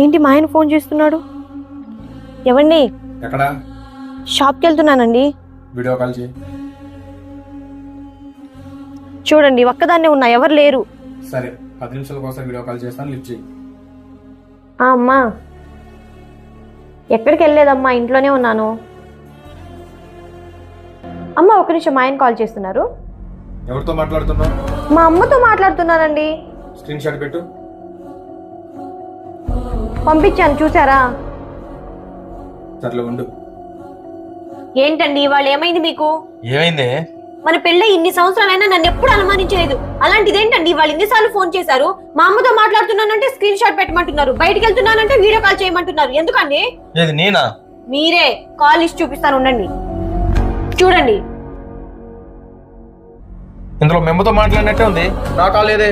ఏంటి మా ఆయన ఫోన్ చేస్తున్నాడు? ఎవండి ఎక్కడ? షాప్కి వెళ్తున్నానండి వీడియో కాల్ చేయి. చూడండి ఒక్కదాన్నే ఉన్నా ఎవరు లేరు. సరే పది నిమిషాలకు ఒకసారి వీడియో కాల్ చేస్తాను లిఫ్ట్ చేయి. ఆ, అమ్మా. ఎక్కడికి వెళ్ళలేదమ్మా ఇంట్లోనే ఉన్నాను. అమ్మ ఒక నిమిషం మా ఆయన కాల్ చేస్తున్నారు. ఎవరితో మాట్లాడుతున్నావు? మా అమ్మతో మాట్లాడుతున్నానండి. స్క్రీన్ షాట్ పెట్టు. పంపించాను చూసారా సర్లే ఉండు. ఏంటండి వాళ్ళు ఏమైంది మీకు? ఏమైంది? మన పెళ్ళై ఇన్ని సంవత్సరాలైనా నన్ను ఎప్పుడు అనుమానించలేదు. అలాంటిది ఏంటండి వాళ్ళు ఇన్నిసార్లు ఫోన్ చేశారు? మా అమ్మతో మాట్లాడుతున్నానంటే స్క్రీన్ షాట్ పెట్టమంటున్నారు. బయటికి వెళ్తున్నానంటే వీడియో కాల్ చేయమంటున్నారు. ఎందుకండి? ఏది నేనా? మీరే కాల్ లిస్ట్ చూపిస్తాను ఉండండి. చూడండి. ఇందులో మెమ్మతో మాట్లాడినట్టే ఉంది. నా కాలేదే